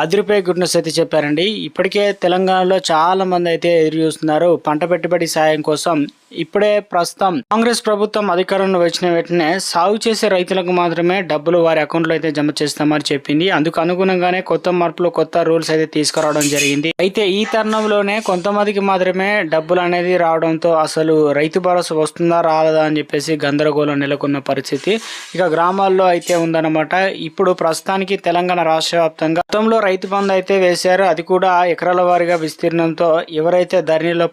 అది రూపాయి అయితే చెప్పారండి. ఇప్పటికే తెలంగాణలో చాలా మంది అయితే ఎదురు చూస్తున్నారు. పంట పెట్టుబడి సాయం కోసం ఇప్పుడే ప్రస్తుతం కాంగ్రెస్ ప్రభుత్వం అధికారంలో వచ్చిన వెంటనే సాగు చేసే రైతులకు మాత్రమే డబ్బులు వారి అకౌంట్లో అయితే జమ చేస్తామని చెప్పింది. అందుకు అనుగుణంగానే కొత్త మార్పులు కొత్త రూల్స్ అయితే తీసుకురావడం జరిగింది. అయితే ఈ తరుణంలోనే కొంతమందికి మాత్రమే డబ్బులు అనేది రావడంతో అసలు రైతు భరోసా వస్తుందా రాలేదా అని చెప్పేసి గందరగోళం నెలకొన్న పరిస్థితి. ఇక గ్రామాల్లో అయితే ఉందన్నమాట. ఇప్పుడు ప్రస్తుతానికి తెలంగాణ రాష్ట్ర వ్యాప్తంగా గతంలో రైతు బంధు అయితే వేశారు. అది కూడా ఎకరాల వారీగా విస్తీర్ణంతో ఎవరైతే ధరణిలో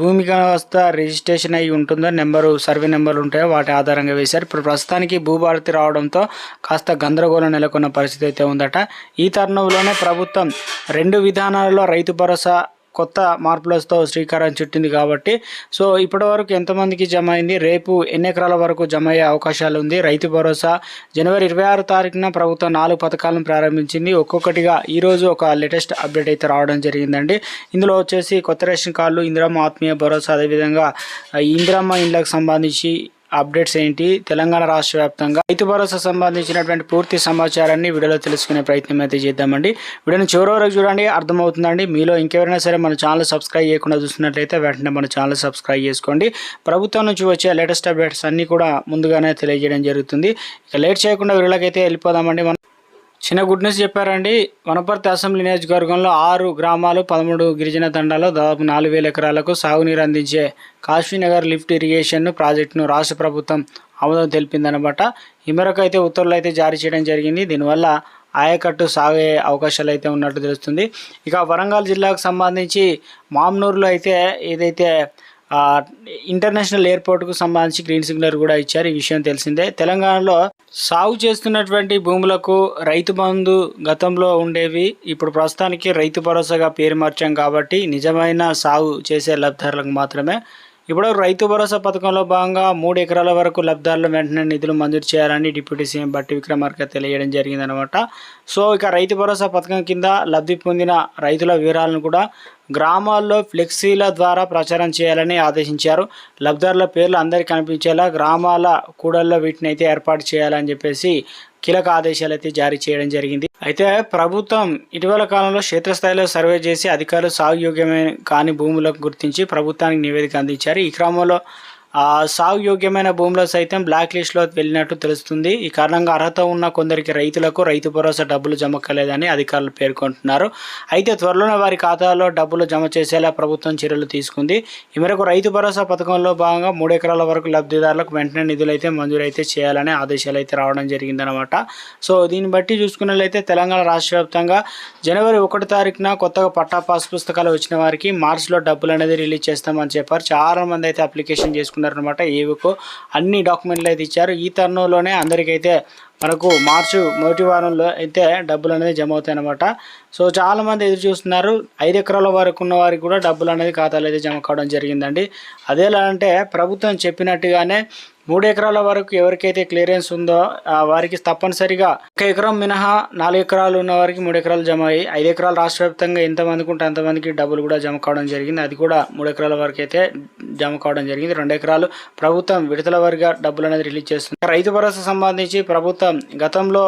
భూమి వ్యవస్థ రిజిస్ట్రేషన్ అయి ఉంటుందో నెంబరు సర్వే నెంబర్లు ఉంటాయో వాటి ఆధారంగా వేశారు. ఇప్పుడు ప్రస్తుతానికి భూభారతి రావడంతో కాస్త గందరగోళం నెలకొన్న పరిస్థితి అయితే ఉందట. ఈ తరుణంలోనే ప్రభుత్వం రెండు విధానాలలో రైతు భరోసా కొత్త మార్పులతో శ్రీకారం చుట్టింది కాబట్టి. సో ఇప్పటి వరకు ఎంతమందికి జమ అయింది రేపు ఎన్ని ఎకరాల వరకు జమ అయ్యే అవకాశాలు ఉంది రైతు భరోసా జనవరి ఇరవై ఆరు తారీఖున ప్రభుత్వం నాలుగు పథకాలను ప్రారంభించింది. ఒక్కొక్కటిగా ఈరోజు ఒక లేటెస్ట్ అప్డేట్ అయితే రావడం జరిగిందండి. ఇందులో వచ్చేసి కొత్త రేషన్ కార్డులు ఇందిరమ్మ ఆత్మీయ భరోసా అదేవిధంగా ఇందిరమ్మ ఇండ్లకు సంబంధించి అప్డేట్స్ ఏంటి? తెలంగాణ రాష్ట్ర వ్యాప్తంగా రైతు భరోసా సంబంధించినటువంటి పూర్తి సమాచారాన్ని వీడియోలో తెలుసుకునే ప్రయత్నం అయితే చేద్దామండి. వీడియోని చివరి వరకు చూడండి అర్థమవుతుందండి. మీలో ఇంకెవరైనా సరే మన ఛానల్ సబ్స్క్రైబ్ చేయకుండా చూస్తున్నట్లయితే వెంటనే మన ఛానల్ సబ్స్క్రైబ్ చేసుకోండి. ప్రభుత్వం నుంచి వచ్చే లేటెస్ట్ అప్డేట్స్ అన్నీ కూడా ముందుగానే తెలియజేయడం జరుగుతుంది. ఇక లేట్ చేయకుండా వీడియోలోకి అయితే వెళ్ళిపోదామండి. మనం చిన్న గుడ్ న్యూస్ చెప్పారండి. వనపర్తి అసెంబ్లీ నియోజకవర్గంలో ఆరు గ్రామాలు పదమూడు గిరిజన తండాలు దాదాపు నాలుగు వేల ఎకరాలకు సాగునీరు అందించే కాశీనగర్ లిఫ్ట్ ఇరిగేషన్ ప్రాజెక్టును రాష్ట్ర ప్రభుత్వం ఆమోదం తెలిపిందనమాట ఈ మేరకు అయితే ఉత్తర్వులు అయితే జారీ చేయడం జరిగింది. దీనివల్ల ఆయకట్టు సాగే అవకాశాలు అయితే ఉన్నట్టు తెలుస్తుంది. ఇక వరంగల్ జిల్లాకు సంబంధించి మామ్నూరులో అయితే ఏదైతే ఇంటర్నేషనల్ ఎయిర్పోర్ట్కు సంబంధించి గ్రీన్ సిగ్నల్ కూడా ఇచ్చారు. ఈ విషయం తెలిసిందే. తెలంగాణలో సాగు చేస్తున్నటువంటి భూములకు రైతు బంధు గతంలో ఉండేవి. ఇప్పుడు ప్రస్తుతానికి రైతు భరోసాగా పేరు మార్చాం కాబట్టి నిజమైన సాగు చేసే లబ్ధిదారులకు మాత్రమే ఇప్పుడు రైతు భరోసా పథకంలో భాగంగా మూడు ఎకరాల వరకు లబ్ధారులు వెంటనే నిధులు మంజూరు చేయాలని డిప్యూటీ సీఎం బట్టి విక్రమార్క తెలియడం జరిగిందనమాట సో ఇక రైతు భరోసా పథకం కింద లబ్ధి పొందిన రైతుల వివరాలను కూడా గ్రామాల్లో ఫ్లెక్సీల ద్వారా ప్రచారం చేయాలని ఆదేశించారు. లబ్ధారుల పేర్లు అందరికీ కనిపించేలా గ్రామాల కూడల్లో వీటిని అయితే ఏర్పాటు చేయాలని చెప్పేసి కీలక ఆదేశాలు అయితే జారీ చేయడం జరిగింది. అయితే ప్రభుత్వం ఇటీవల కాలంలో క్షేత్రస్థాయిలో సర్వే చేసి అధికారులు సాగు యోగ్యమైన కాని భూములకు గుర్తించి ప్రభుత్వానికి నివేదిక అందించారు. ఈ క్రమంలో సాగు యోగ్యమైన భూములు సైతం బ్లాక్ లిస్ట్లో వెళ్ళినట్టు తెలుస్తుంది. ఈ కారణంగా అర్హత ఉన్న కొందరికి రైతులకు రైతు భరోసా డబ్బులు జమ కాలేదని అధికారులు పేర్కొంటున్నారు. అయితే త్వరలోనే వారి ఖాతాలో డబ్బులు జమ చేసేలా ప్రభుత్వం చర్యలు తీసుకుంది. ఈ మేరకు రైతు భరోసా పథకంలో భాగంగా మూడు ఎకరాల వరకు లబ్ధిదారులకు వెంటనే నిధులైతే మంజూరైతే చేయాలనే ఆదేశాలు అయితే రావడం జరిగిందనమాట సో దీన్ని బట్టి చూసుకున్నట్లయితే తెలంగాణ రాష్ట్ర వ్యాప్తంగా జనవరి ఒకటి తారీఖున కొత్తగా పట్టా పాస్ పుస్తకాలు వచ్చిన వారికి మార్చిలో డబ్బులు అనేది రిలీజ్ చేస్తామని చెప్పారు. చాలా మంది అయితే అప్లికేషన్ తీసుకున్నారనమాట ఏవికో అన్ని డాక్యుమెంట్లు అయితే ఇచ్చారు. ఈ తరుణంలోనే అందరికైతే మనకు మార్చి మొదటి వారంలో అయితే డబ్బులు అనేది జమ అవుతాయి అనమాట సో చాలా మంది ఎదురు చూస్తున్నారు. ఐదు ఎకరాల వరకు ఉన్న వారికి కూడా డబ్బులు అనేది ఖాతాలు అయితే జమ కావడం జరిగిందండి. అదేలా అంటే ప్రభుత్వం చెప్పినట్టుగానే మూడు ఎకరాల వరకు ఎవరికైతే క్లియరెన్స్ ఉందో ఆ వారికి తప్పనిసరిగా ఒక ఎకరం మినహా నాలుగు ఎకరాలు ఉన్న వారికి మూడు ఎకరాలు జమ అయ్యి ఐదు ఎకరాలు రాష్ట్ర వ్యాప్తంగా ఎంతమందికి ఉంటే అంతమందికి డబ్బులు కూడా జమ కావడం జరిగింది. అది కూడా మూడు ఎకరాల వరకు అయితే జమ కావడం జరిగింది. రెండు ఎకరాలు ప్రభుత్వం విడతల వారిగా డబ్బులు అనేది రిలీజ్ చేస్తుంది. రైతు భరోసా సంబంధించి ప్రభుత్వం గతంలో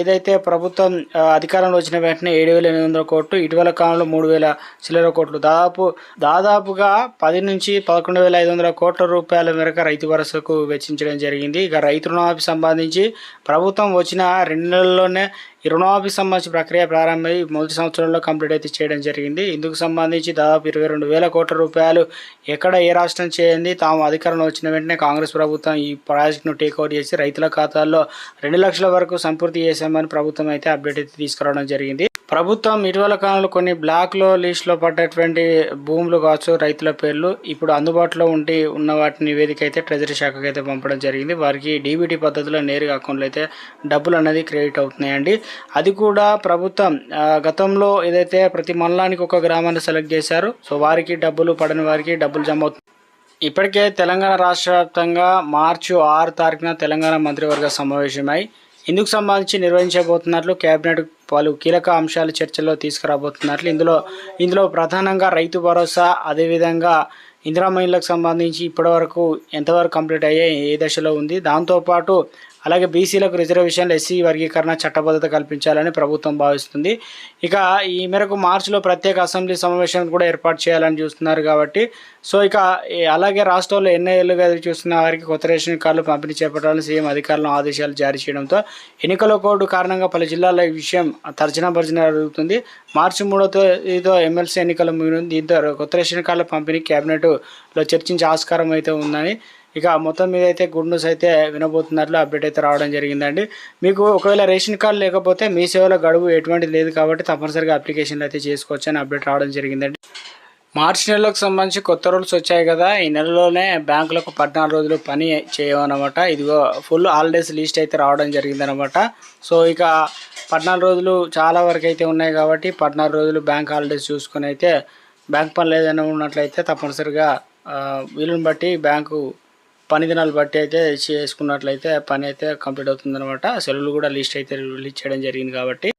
ఏదైతే ప్రభుత్వం అధికారంలో వచ్చిన వెంటనే ఏడు వేల ఎనిమిది వందల కోట్లు ఇటీవల కాలంలో మూడు వేల చిల్లర కోట్లు. దాదాపు దాదాపుగా పది నుంచి పదకొండు వేల ఐదు వందల కోట్ల రూపాయల మేరకు రైతు భరోసాకు వెచ్చించడం జరిగింది. ఇక రైతు రుణమాఫీ సంబంధించి ప్రభుత్వం వచ్చిన రెండు నెలల్లోనే ఈ రుణమాఫీ సంబంధించి ప్రక్రియ ప్రారంభమై మొదటి సంవత్సరంలో కంప్లీట్ అయితే చేయడం జరిగింది. ఇందుకు సంబంధించి దాదాపు ఇరవై రెండు వేల కోట్ల రూపాయలు ఎక్కడ ఏ రాష్ట్రం చేయండి తాము అధికారంలో వచ్చిన వెంటనే కాంగ్రెస్ ప్రభుత్వం ఈ ప్రాజెక్టును టేక్ ఓవర్ చేసి రైతుల ఖాతాల్లో రెండు లక్షల వరకు సంపూర్తి చేశామని ప్రభుత్వం అయితే అప్డేట్ అయితే తీసుకురావడం జరిగింది. ప్రభుత్వం ఇటీవల కాలంలో కొన్ని బ్లాక్లో లిస్ట్లో పడ్డటువంటి భూములు కావచ్చు రైతుల పేర్లు ఇప్పుడు అందుబాటులో ఉండి ఉన్న వాటి నివేదిక అయితే ట్రెజరీ శాఖకి అయితే పంపడం జరిగింది. వారికి డీబీటీ పద్ధతిలో నేరుగా అకౌంట్లో అయితే డబ్బులు అనేది క్రెడిట్ అవుతున్నాయండి. అది కూడా ప్రభుత్వం గతంలో ఏదైతే ప్రతి మండలానికి ఒక గ్రామాన్ని సెలెక్ట్ చేశారు సో వారికి డబ్బులు పడని వారికి డబ్బులు జమ అవుతున్నాయి ఇప్పటికే తెలంగాణ రాష్ట్ర వ్యాప్తంగా మార్చి ఆరు తారీఖున తెలంగాణ మంత్రివర్గ సమావేశమై ఇందుకు సంబంధించి నిర్వహించబోతున్నట్లు కేబినెట్ పలు కీలక అంశాలు చర్చలో తీసుకురాబోతున్నట్లు ఇందులో ఇందులో ప్రధానంగా రైతు భరోసా అదేవిధంగా ఇందిరా మహిళలకు సంబంధించి ఇప్పటివరకు ఎంతవరకు కంప్లీట్ అయ్యాయి ఏ దశలో ఉంది? దాంతోపాటు అలాగే బీసీలకు రిజర్వేషన్లు ఎస్సీ వర్గీకరణ చట్టబద్ధత కల్పించాలని ప్రభుత్వం భావిస్తుంది. ఇక ఈ మేరకు మార్చిలో ప్రత్యేక అసెంబ్లీ సమావేశం కూడా ఏర్పాటు చేయాలని చూస్తున్నారు కాబట్టి సో ఇక అలాగే రాష్ట్రంలో ఎన్ఐఏలుగా ఎదురు చూస్తున్న వారికి కొత్త రేషన్ కార్డులు పంపిణీ చేపట్టాలని సీఎం అధికారులను ఆదేశాలు జారీ చేయడంతో ఎన్నికల కోడ్ కారణంగా పలు జిల్లాల్లో ఈ విషయం తర్జన భర్జన జరుగుతుంది. మార్చి మూడో తేదీతో ఎమ్మెల్సీ ఎన్నికలు ముగియనుంది. దీంతో కొత్త రేషన్ కార్డుల పంపిణీ క్యాబినెట్లో చర్చించే ఆస్కారం అయితే ఉందని ఇక మొత్తం మీద అయితే గుడ్ న్యూస్ అయితే వినబోతున్నట్లు అప్డేట్ అయితే రావడం జరిగిందండి. మీకు ఒకవేళ రేషన్ కార్డు లేకపోతే మీ సేవలో గడువు ఎటువంటిది లేదు కాబట్టి తప్పనిసరిగా అప్లికేషన్లు అయితే చేసుకోవచ్చు అని అప్డేట్ రావడం జరిగిందండి. మార్చి నెలకు సంబంధించి కొత్త రూల్స్ వచ్చాయి కదా. ఈ నెలలోనే బ్యాంకులకు పద్నాలుగు రోజులు పని చేయమన్నమాట ఇదిగో ఫుల్ హాలిడేస్ లిస్ట్ అయితే రావడం జరిగిందనమాట సో ఇక పద్నాలుగు రోజులు చాలా వరకు అయితే ఉన్నాయి కాబట్టి పద్నాలుగు రోజులు బ్యాంక్ హాలిడేస్ చూసుకొని అయితే బ్యాంక్ పనులు ఏదైనా ఉన్నట్లయితే తప్పనిసరిగా వీలుని బట్టి బ్యాంకు పని దినాలు బట్టి అయితే చేసుకున్నట్లయితే పని అయితే కంప్లీట్ అవుతుందన్నమాట. సెలవులు కూడా లిస్ట్ అయితే రిలీజ్ చేయడం జరిగింది కాబట్టి.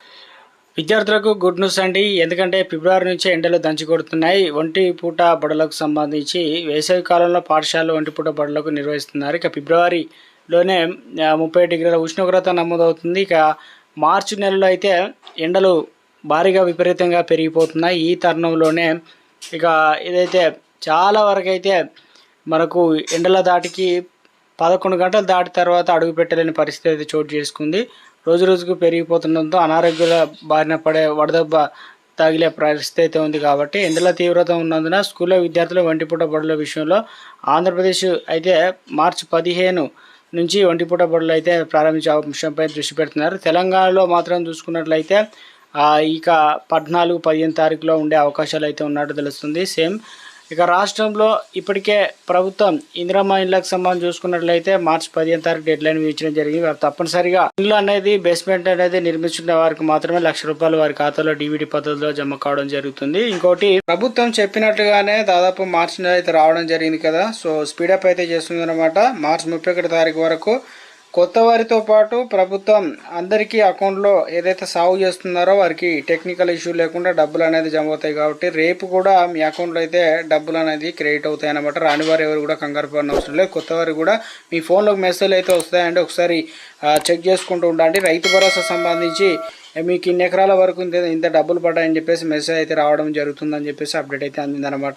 విద్యార్థులకు గుడ్ న్యూస్ అండి. ఎందుకంటే ఫిబ్రవరి నుంచి ఎండలు దంచి కొడుతున్నాయి. ఒంటి పూట బడులకు సంబంధించి వేసవి కాలంలో పాఠశాలలు ఒంటి పూట బడులకు నిర్వహిస్తున్నారు. ఇక ఫిబ్రవరిలోనే ముప్పై డిగ్రీల ఉష్ణోగ్రత నమోదవుతుంది. ఇక మార్చి నెలలో అయితే ఎండలు భారీగా విపరీతంగా పెరిగిపోతున్నాయి. ఈ తరుణంలోనే ఇక ఇదైతే చాలా వరకు అయితే మనకు ఎండల దాటికి పదకొండు గంటలు దాటి తర్వాత అడుగు పెట్టలేని పరిస్థితి అయితే చోటు చేసుకుంది. రోజు రోజుకు పెరిగిపోతుండటంతో అనారోగ్యాల బారిన పడే వడదెబ్బ తగిలే పరిస్థితి అయితే ఉంది కాబట్టి ఎండల తీవ్రత ఉన్నందున స్కూల్లో విద్యార్థులు వంటిపూట బడుల విషయంలో ఆంధ్రప్రదేశ్ అయితే మార్చి పదిహేను నుంచి ఒంటిపూట బడులు అయితే ప్రారంభించే అంశంపై దృష్టి పెడుతున్నారు. తెలంగాణలో మాత్రం చూసుకున్నట్లయితే ఇక పద్నాలుగు పదిహేను తారీఖులో ఉండే అవకాశాలు అయితే ఉన్నట్టు తెలుస్తుంది. సేమ్ ఇక రాష్ట్రంలో ఇప్పటికే ప్రభుత్వం ఇందిరమ్మ ఇండ్లకు సంబంధం చూసుకున్నట్లయితే మార్చి పదిహేను తారీఖు డెడ్ లైన్ ఇచ్చడం జరిగింది. తప్పనిసరిగా ఇల్లు అనేది బేస్మెంట్ అనేది నిర్మించుకున్న వారికి మాత్రమే లక్ష రూపాయలు వారి ఖాతాలో డీవీడీ పద్ధతిలో జమ కావడం జరుగుతుంది. ఇంకోటి ప్రభుత్వం చెప్పినట్టుగానే దాదాపు మార్చి నెల అయితే రావడం జరిగింది కదా. సో స్పీడప్ అయితే చేస్తుంది అనమాట మార్చి ముప్పై ఒకటి తారీఖు వరకు కొత్త వారితో పాటు ప్రభుత్వం అందరికీ అకౌంట్లో ఏదైతే సాగు చేస్తున్నారో వారికి టెక్నికల్ ఇష్యూ లేకుండా డబ్బులు అనేది జమ అవుతాయి కాబట్టి రేపు కూడా మీ అకౌంట్లో అయితే డబ్బులు అనేది క్రెడిట్ అవుతాయి అనమాట రాని వారు ఎవరు కూడా కంగారు పడిన అవసరం లేదు. కొత్త వారు కూడా మీ ఫోన్లోకి మెసేజ్ అయితే వస్తాయండి. ఒకసారి చెక్ చేసుకుంటూ ఉండండి. రైతు భరోసా సంబంధించి మీకు ఇన్ని ఎకరాల వరకు ఇంత ఇంత డబ్బులు పడ్డాయని చెప్పేసి మెసేజ్ అయితే రావడం జరుగుతుందని చెప్పేసి అప్డేట్ అయితే అందిందనమాట